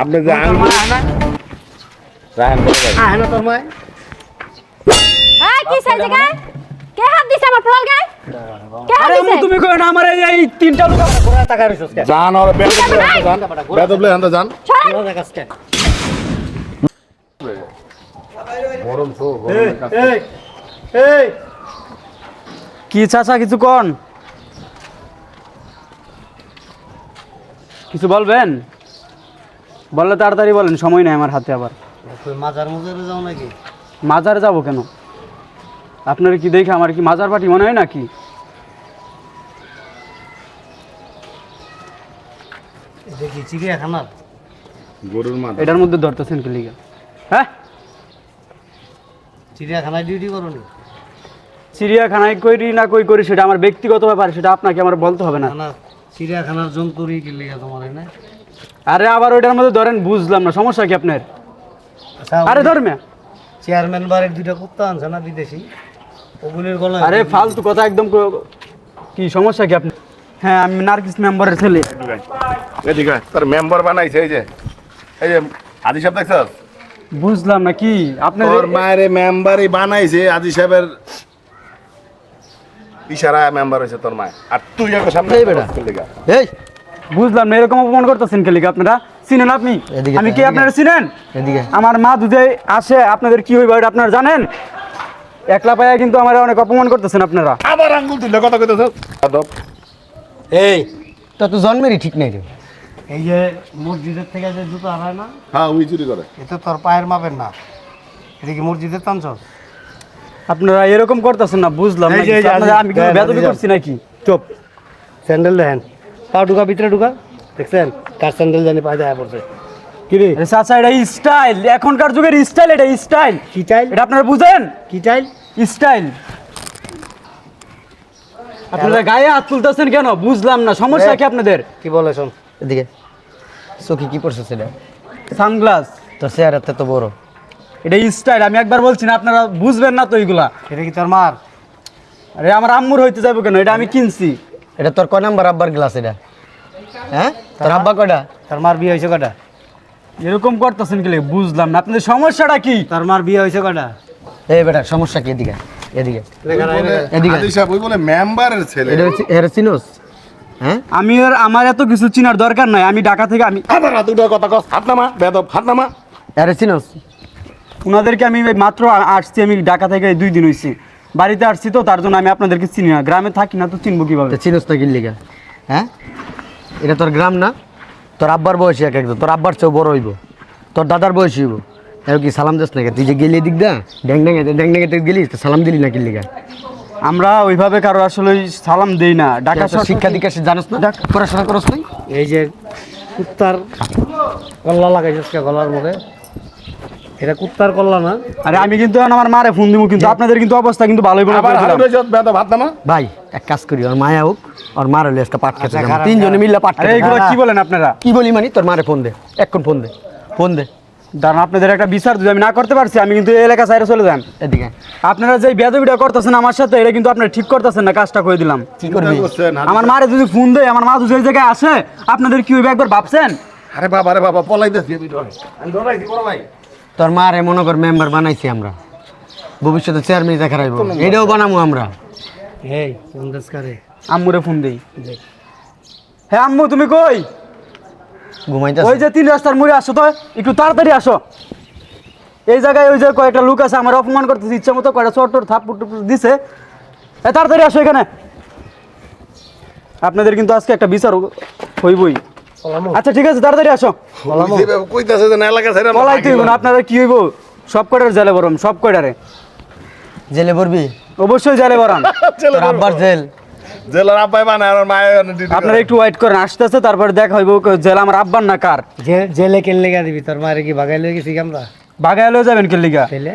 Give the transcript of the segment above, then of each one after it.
আপনি যে আঙ্গুল বলে ভাই। তোর এই কি সাইজে গায়? কে হাত দিছে আমার গায়? কে হাত আরে আম্মু দিছে তুমি কই না আমার এই- তিনটা লোক ঘোড়া টাকা রইছস কে যান বেদবলে হাতে যান সরেন ঘোড়া কে গরম তো এই এই এই। কি চাচা কিছু কোন? কিছু বলবেন? বললে তাড়াতাড়ি বলেন সময় নেই আমার হাতে আবার। মাজার মুজারে যাও নাকি? মাজারে যাব কেন? আপনার কি দেখে আমার কি মাজার পাটি মনে হয় নাকি? দেখি চিড়িয়াখানার? গরুর মাথা এটার মধ্যে ধরতেছেন কি লিগা? হ্যাঁ? চিড়িয়াখানায় ডিউটি করো নি চিড়িয়াখানায় করি না কই করি সেটা আমার ব্যক্তিগত ব্যাপার সেটা আপনাকে আমার বলতে হবে না। না চিড়িয়াখানার জন্তুরই কি লেগে তোমার না আরে আবার ওইটার মধ্যে ধরেন বুঝলাম না সমস্যা কি আপনার? আচ্ছা আরে ধর্মে? চেয়ারম্যান বাড়ির দুইটা কুত্তা আনছে না বিদেশি? ওগুলির গলায় আরে ফালতু কথা একদম ক- কি সমস্যা কি আপনি হ্যাঁ আমি নার্গিস মেম্বারের ছেলে। এদিকে। তোর মেম্বার বানাইছে এই যে এই যে আদি সাহেব দেখছস? বুঝলাম না কি? আপনার তোর মায়ের মেম্বারই বানাইছে আজি সাহেবের ইশারা মেম্বার হয়েছে তোর মায় আর তুই এখন সামনে এই বেটা। এই বুঝলাম না এরকম অপমান করতেছেন কে আপনারা? চিনেন আপনি? এদিকে আমি কি আপনারা চিনেন? আমার মা দুধে আসে আপনাদের কি হইবে এটা আপনারা জানেন? একলা পায়া কিন্তু আমার অনেক অপমান করতেছেন আপনারা। আবার আঙ্গুল তুললে কথা কইতেছ? আদব। এই তো তো জন্মেরই ঠিক নাই রে। এই যে মসজিদের থেকে যে জুতো হারায় না? হ্যাঁ উই চুরি করে। এটা তোর পায়ের মাপের না। এটা কি মসজিদের টানছস আপনারা এরকম করতেছেন না বুঝলাম না আমি কি বেদবি করছি নাকি? চুপ। স্যান্ডেল দেখেন। পা ঢুকা ভিতরে ঢুকা। দেখছেন? কার স্যান্ডেল জানি পায়ে দেয়া পড়ছে। কি রে? আরে চাচা এটা স্টাইল এখনকার যুগের স্টাইল এটা স্টাইল কি চাইল এটা আপনারা বুঝেন? কি চাইল স্টাইল আপনারা গায়ে হাত তুলতেছেন কেন? বুঝলাম না। সমস্যা কি আপনাদের? কি বলে শোন এদিকে। চোখে কি পড়ছে সেটা সানগ্লাস তোর চেয়ার এত তো বড়। এটা স্টাইল আমি একবার বলছি না আপনারা বুঝবেন না তো এইগুলা। এটা কি তোর মার? আরে আমার আম্মুর হইতে যাব কেন? এটা আমি কিনছি। এটা তোর কয় নাম্বার আব্বার গ্লাস এটা? হ্যাঁ? তোর আব্বা কয়টা? তোর মার বিয়ে হয়েছে কয়টা? এরকম করতেছেন কি বুঝলাম না। আপনাদের সমস্যাটা কি? তোর মার বিয়ে হয়েছে কয়টা? এই বেটা সমস্যা কি? এদিকে এদিকে এদিকে আদি সাহেব ওই বলে মেম্বারের ছেলে। এটা হচ্ছে এর চিনোস? হ্যাঁ? আমি আর আমার এত কিছু চিনার দরকার নাই। আমি ঢাকা থেকে আমি আবার উঠে কথা কস হাত নামা বেদব হাত নামা। ওনাদেরকে আমি মাত্র আসছি। আমি ঢাকা থেকে দুই দিন হয়েছি বাড়িতে আসছি তো তার জন্য আমি আপনাদেরকে চিনি না। গ্রামে থাকি না তো চিনবো কীভাবে? চিনোস না কিনলিগা হ্যাঁ? এটা তোর গ্রাম না? তোর আব্বার বয়সী এক একদম তোর আব্বার চেয়েও বড় হইব। তোর দাদার বয়সী হইব। এর কি সালাম দিস নাকি? তুই যে গেলি এদিক দা ড্যাং ড্যাং ড্যাং ড্যাং গেলি তো সালাম দিলি না কিনলিগা আমরা ওইভাবে কারও আসলে সালাম দেই না। ঢাকা তোর শিক্ষা দীক্ষা সে জানোস না? পড়াশোনা করস নাই? এই যে কুত্তার কল্লা লাগাইছিস কে গলার মধ্যে? এটা কুত্তার কল্লা না? আরে আমি কিন্তু আমার মারে ফোন দিব কিন্তু আপনাদের কিন্তু অবস্থা কিন্তু ভালোই নামা ভাই এক কাজ করি ওর মায়া হোক ওর মার হলে একটা পাট খেতে আচ্ছা, তিনজনে মিললে পাট আরে খেতে এইগুলো কি বলেন আপনারা? কি বলি মানে? তোর মারে ফোন দে এক্ষণ ফোন দে ফোন দে। দাঁড়ান আপনাদের একটা বিচার যদি আমি না করতে পারছি আমি কিন্তু এই এলাকা সাইডে চলে যান। এদিকে আপনারা যে বেদবিটা করতেছেন আমার সাথে এটা কিন্তু আপনারা ঠিক করতেছেন না কাজটা করে দিলাম। আমার মারে যদি ফোন দেয় আমার মা যদি জায়গায় আসে আপনাদের কি হইবে একবার ভাবছেন? আরে বাবা আরে বাবা পলাই দে আমি ভাই। তোর মারে মনে কর মেম্বার বানাইছি আমরা। ভবিষ্যতে চেয়ারম্যান দেখা রাখব এটাও বানাবো আমরা। এই সন্দেশকারে আম্মুরে ফোন দেই। হ্যাঁ আম্মু তুমি কই? ঘুমাইতে ওই যে তিন রাস্তার মুড়ে আসো তো একটু তাড়াতাড়ি আসো। এই জায়গায় ওই যে কয়েকটা লোক আছে আমার অপমান করতেছে ইচ্ছা মতো কয়টা চট টট থাপ দিছে। এ তাড়াতাড়ি আসো এখানে। আপনাদের কিন্তু আজকে একটা বিচার হইবই। আচ্ছা ঠিক আছে তাড়াতাড়ি আসো। কইতাছে যে এলাকা ছেড়ে আমরা বলাই না। আপনারা কি হইব? সব কয়টার জেলে বরম? সব কয়টারে? জেলে পড়বি অবশ্যই জেলে বরান আব্বার জেল। জেলার আব্বাই বানায় আর মায়ের আপনারা একটু ওয়েট করেন আসতেছে তারপরে দেখা হইব জেলা আমার আব্বার না কার। জেলে কেন লেগা দিবি? তোর মারে কি বাগাই লয়ে গেছি আমরা? বাগায় লয়ে যাবেন?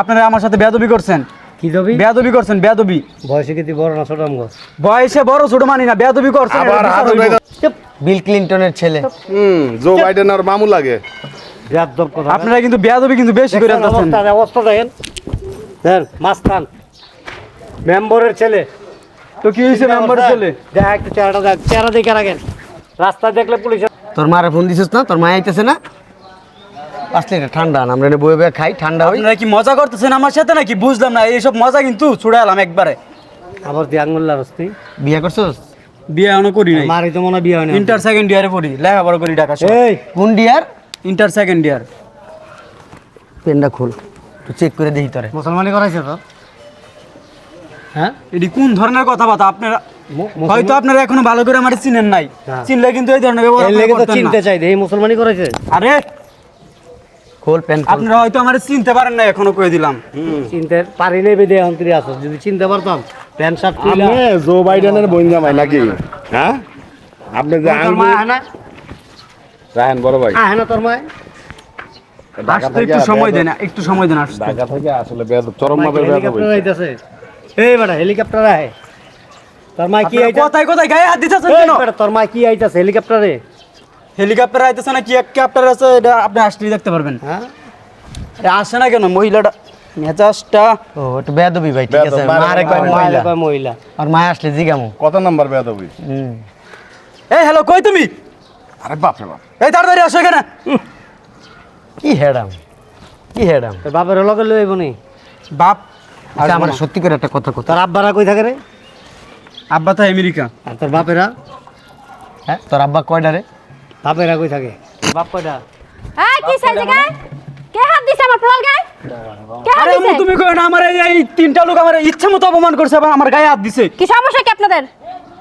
আপনারা আমার সাথে বেয়াদবি করছেন। কি দিবি? বেয়াদবি করছেন বেয়াদবি। বয়সে কি বড় না ছোট আমগো? বয়সে বড় ছোট মানি না বেয়াদবি করছেন আবার এটা হাত বিচার উঠে হইব। বিল ক্লিনটনের ছেলে। হুম জো বাইডেন আর মামু লাগে। বেয়াদব কথা আপনারা কিন্তু বেয়াদবি কিন্তু বেশি করে অবস্থা দেখেন। মাস্তান। মেম্বরের ছেলে। তো কি হয়েছে মেম্বার ছেলে? দেখ একটু চেহারাটা দেখ চেহারা দেখে রাখেন। রাস্তা দেখলে পুলিশ তোর মারে ফোন দিছিস না? তোর মা আইতেছে না? পাঁচ লিটার ঠান্ডা আন আমরা বয়ে বয়ে খাই ঠান্ডা হই। আপনারা কি মজা করতেছেন আমার সাথে নাকি? বুঝলাম না এইসব মজা কিন্তু ছুড়ে এলাম একবারে। আবার তুই আঙুল্লা রস্তি বিয়ে করছোস বিয়ে এখনও করি নাই। মারি তো মনে হয় বিয়ে হয় না ইন্টার সেকেন্ড ইয়ারে পড়ি লেখাপড়া করি ঢাকা এই। কোন ডিয়ার ইন্টার সেকেন্ড ইয়ার পেনটা খোল একটু চেক করে দেখি তোরে। মুসলমানি করাইছে তো? হ্যাঁ? এটি কোন ধরনের কথাবার্তা? আপনারা মু- হয়তো আপনারা এখনও ভালো করে আমার চিনেন নাই। হ্যাঁ। চিনলে কিন্তু এই ধরনের ব্যবহার এর লেগে তো করতেন না। চিনতে চাই এই মুসলমানি করাইছে। আরে পেন খোল আপনারা হয়তো আমার চিনতে পারেন না এখনও কয়ে দিলাম। চিনতে পারি নেই বেদে আসো। যদি চিনতে পারতাম প্যান্ট শার্ট খুলে আপনি জো বাইডেনের বোন জামাই নাকি? হ্যাঁ? আপনি যে আঙ্গুল বড় ভাই। আয় না তোর মা আসতে একটু সময় দেন একটু সময় দেন আসতে। ঢাকা থেকে আসলে বেয়াদব চরম হেলিকপ্টার হইছে। আইতাছে। এই বেটা হেলিকপ্টার আয় তোর মা কি আইতাছে? কোথায় কোথায় গায়ে হাত এই কেন? তোর মা কি আইতাছে হেলিকপ্টারে? হেলিকপ্টার আইতেছে না কি হেলিকপ্টার আছে এটা আপনি আসলেই দেখতে পারবেন। হ্যাঁ? এ আসে না কেন? মহিলাটা মেজাজটা ও একটু বেয়াদবি ভাই ঠিক আছে। মারে কয় মহিলা কয় মহিলা। আর মা আসলে জিগামু। কত নাম্বার বেয়াদব? হইছে? হুম। এই হ্যালো কই তুমি? আরে বাপ রে বাপ। এই তাড়াতাড়ি আসো এখানে। কি হেডাম? কি হেডাম? তোর বাপের লগে লই আইব নি। বাপ আচ্ছা আমার সত্যি করে একটা কথা কথা তোর আব্বারা কই থাকে রে? আব্বা তো আমেরিকা। আর তোর বাপেরা? হ্যাঁ তোর আব্বা কয়টা রে? বাপেরা কই থাকে। বাপ কয়টা? এই কি সাইজে গায় কে হাত দিছে আমার পোলার গায়ে কে হাত আরে আম্মু, দিছে তুমি কই না আমার এই- এই তিনটা লোক আমার ইচ্ছা মতো অপমান করছে আবার আমার গায়ে হাত দিছে। কি সমস্যা কি আপনাদের?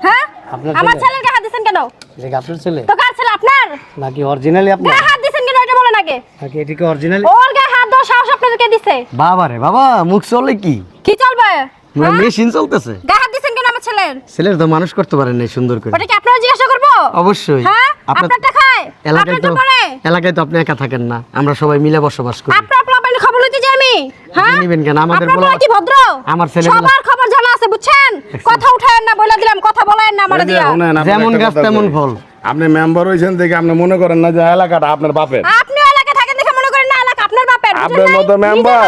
হ্যাঁ? আপনার আমার ছেলে? ছেলের গায়ে হাত দিছেন কেন? এটা কি আপনার ছেলে? তো কার ছেলে? আপনার? নাকি অরিজিনালি আপনার? গায়ে হাত দিছেন কেন? এটা বলেন আগে। নাকি এটা কি অরিজিনালি ওর গায়ে হাত দেওয়ার সাহস আপনাদেরকে দিছে? বাবা রে বাবা মুখ চলে কি? কি চলবে? হ্যাঁ? মেশিন চলতেছে। গায়ে হাত দিছেন কেন আমার ছেলের? ছেলের তো মানুষ করতে পারেন না সুন্দর করে। ওটা কি আপনারা জিজ্ঞাসা করব? অবশ্যই। হ্যাঁ? আপনারটা খায় এলাকায় তো আপনারটা এলাকায় তো আপনি একা থাকেন না আমরা সবাই মিলে বসবাস করি। আপনার পোলাপাইনের খবর লইতে যাই আমি। হ্যাঁ? নিবেন কেন? আমাদের পোলা কি ভদ্র? আমার ছেলেগুলা- সবার খবর জানা আছে বুঝছেন? কথা উঠায়েন না বলে দিলাম কথা বলেন না আমার দিয়া। যেমন গাছ তেমন ফল। আপনি মেম্বার হইছেন দেখে আপনি মনে করেন না যে এলাকাটা আপনার বাপের। আপনি এলাকায় থাকেন দেখে মনে করেন না এলাকা আপনার বাপের আপনার মতো মেম্বার।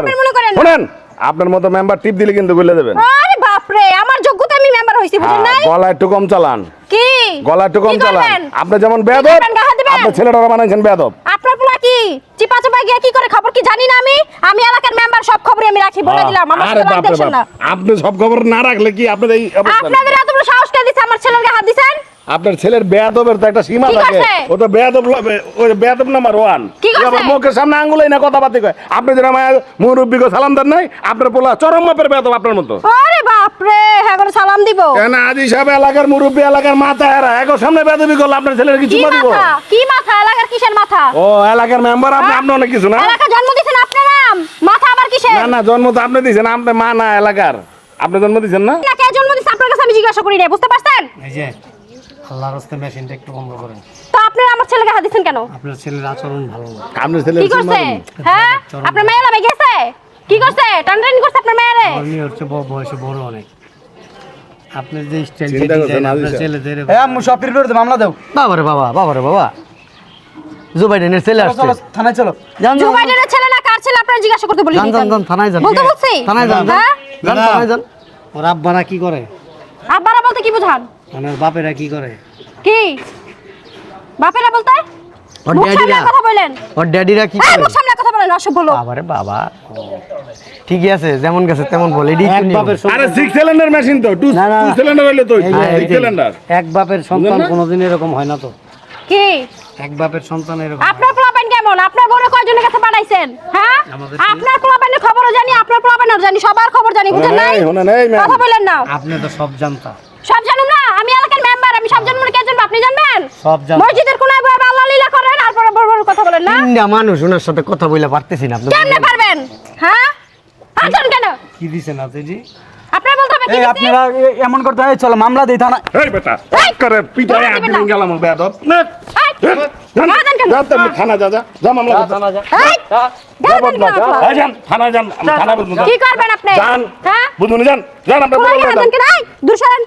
শুনেন আপনার মতো মেম্বার টিপ দিলে কিন্তু গুলে দেবেন। আরে বাপ রে আমার যোগ্যতা আমি মেম্বার হইছি বুঝেন নাই? গলা একটু কম চালান। কি? গলা একটু কম চালান। আপনি যেমন বেয়াদব আপনার ছেলেটা বানাইছেন বেয়াদব। আপনার পোলা কি? চিপা চাপা গিয়া কি করে খবর কি জানি না আমি? আমি এলাকার মেম্বার সব খবরই আমি রাখি বলে দিলাম। আমার সাথে না। আপনি সব খবর না রাখলে কি আপনাদের এই আপনাদের এত বড় সাহস কে দিছে? আমার ছেলের গায়ে হাত দিছেন? আপনার ছেলের বেয়াদবের তো একটা সীমা থাকে। ও তো বেয়াদব ওই বেয়াদব নাম্বার ওয়ান? আবার মুখের সামনে আঙ্গুলাই না কথাবার্তা কয়। আপনি যেন আমার মুরব্বীকে সালাম দেন নাই আপনার পোলা চরম মাপের বেয়াদব আপনার মতো। আরে বাপ রে হ্যাঁ করে সালাম দিব। কেন আজি সাহেব এলাকার মুরব্বী এলাকার মাথা এরা। এখন সামনে বেয়াদবি করলে আপনার ছেলের কিছু দিব? মাথা? কি মাথা? এলাকার কিসের মাথা? ও এলাকার মেম্বার আপনি হ্যাঁ? আপনি অনেক কিছু না? এলাকা জন্ম দিছেন আপনার নাম। মাথা আবার কিসের? না না জন্ম তো আপনি দিয়েছেন। আপনি মা না এলাকার। আপনি জন্ম দিয়েছেন না? না কে জন্ম দিছে আপনার কাছে আমি জিজ্ঞাসা করি না বুঝতে পারছেন? এই যে আল্লাহর মেশিনটা একটু বন্ধ করেন। তো আপনারা আমার ছেলেকে হাত দিছেন কেন? আপনার ছেলের আচরণ ভালো না। আপনার ছেলে কি করছে? হ্যাঁ? আপনার মেয়েরা ভাই গেছে? কি করছে? টানটানি করছে আপনার মেয়েরে? উনি হচ্ছে বয়সে বড় অনেক। আপনার যে স্টাইল চিন্তা করছেন, আপনার আজিজ ছেলেদের এ আম্মু বিরুদ্ধে মামলা দাও। বাবা রে বাবা বাবা রে বাবা। জো বাইডেনের ছেলে আসছে। চলো থানায় চলো। যান জো যান, বাইডেনের ছেলে না কার ছেলে আপনারা জিজ্ঞাসা করতে বলি যান যান যান থানায় যান। বলতে বলছি। থানায় যান। হ্যাঁ? যান থানায় যান। ওর আব্বারা কি করে? আব্বারা বলতে কি বুঝান? মানে ওর বাপেরা কি করে? কি? বাপেরা বলতে? ওর ড্যাডিরা। কথা বলেন। ওর ড্যাডিরা কি হ্যাঁ করে? মুখ সামনে কথা বলেন অসভ্য লোক। বাবা রে বাবা। ঠিকই আছে যেমন গেছে তেমন বলে এডি এক বাপের আরে সিক্স সিলিন্ডার মেশিন তো টু। সিলিন্ডার হইলে তো সিক্স সিলিন্ডার এক বাপের সন্তান কোনোদিন এরকম হয় না তো। কি? এক বাপের সন্তান এরকম আপনার পোলাপাইন কেমন? আপনার বড় কয়জনের কাছে পাঠাইছেন হ্যাঁ? আপনার পোলাপাইনের খবরও জানি আপনার পোলাপাইনের জানি সবার খবর জানি বুঝেন নাই। কথা বলেন না। আপনি তো সব জানতা। সব জানুন না আমি সব জানব না কে জানব? আপনি জানবেন? সব জানতা মসজিদের কোনায় বসে আল্লাহ লীলা করেন আর পরে বড় বড় কথা বলেন না? তিনটা মানুষ ওনার সাথে কথা বলে পারতেছি না আপনি কেমনে পারবেন? হ্যাঁ? আছেন কেন? কি দিছেন আপনি জি? আপনার বলতে হবে কি এই দিছি? আপনারা এ- এমন করতে হয় চলো মামলা দিই থানা। এই বেটা এই, করে পিটায় ধরে দিবেন না। গেলাম বেয়াদব। এই, গায়ে দেন কেন? থানা যা যা যা মামলা করতে। এই, গায়ে কেন আপনারা? এই যান থানা যান আমি থানা বুঝব কি করবেন আপনি? যান। হ্যাঁ? বুঝব যান। যান আপনি পোলার বলুন গায়ে যান। কেন এই, দূর সরেন।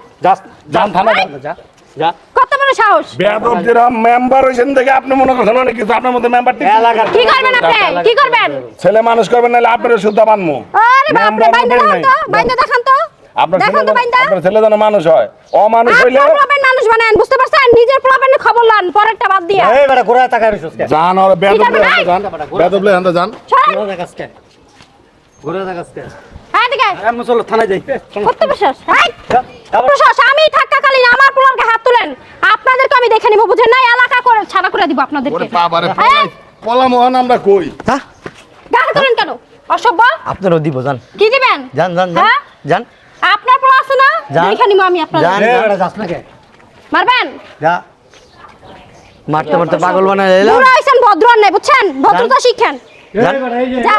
যান থানা যান যা। যা। কত বড় সাহস? বেয়াদব যেরা মেম্বার হয়েছেন দেখে আপনি মনে করছেন অনেক কিছু আপনার মধ্যে মেম্বার এলাকার কি করবেন আপনি? কি করবেন? ছেলে মানুষ করবেন নাহলে আপনার শুদ্ধ বানমু আরে বাপ রে বাইন্দা দেখান তো বাইন্দা দেখান তো। আপনার ছেলে যেন- আপনার ছেলে যেন মানুষ হয়। অমানুষ হইলে আপনার মানুষ বানান বুঝতে পারছেন? নিজের পোলাপাইনের খবর লান পরেরটা বাদ দিয়া। এই বেটা রইছস জান আর আমি চলো থানায় যাই। করতে বিশ্বাস হ্যাঁ আমি থাকাকালীন আমার পোলারকে হাত তুলেন। আপনাদেরকে আমি দেখে নিব বুঝেন না এলাকা করে ছাড়া করে দিব আপনাদেরকে। বাবারে পলা মোহন আমরা কই? হ্যাঁ? তুলেন কেন? অসভ্য? আপনারও দিব যান। কি দিবেন? হ্যাঁ? আপনার পোলা আছে না? দেখে নিব আমি আপনাদের। যান। এই যাস না কে? মারবেন? যা। মারতে মারতে পাগল এলাম। হয়েছেন ভদ্র নাই বুঝছেন? ভদ্রতা শিখেন। যা।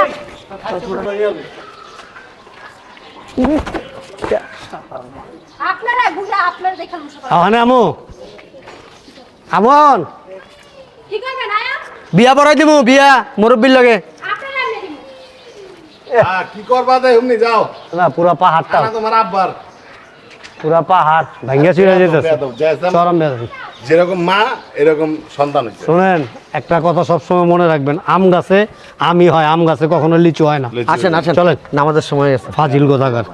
আপনারা বুঝা আপনার দেখেন আহানে আমু। আমন কি করবেন আয়া? বিয়া পড়াই দিব বিয়া মুরব্বীর লগে। হ্যাঁ কি করবা দে এমনি যাও। না পুরা পাহাড়টা। না তোমার আব্বার। পুরা পাহাড় ভাঙ্গা যেতেছে চরম যেরকম মা এরকম সন্তান হচ্ছে। শুনেন একটা কথা সবসময় মনে রাখবেন আম গাছে আমি হয় আম গাছে কখনো লিচু হয় না। আসেন আসেন। চলেন। নামাজের সময় আছে। ফাজিল কোথাকার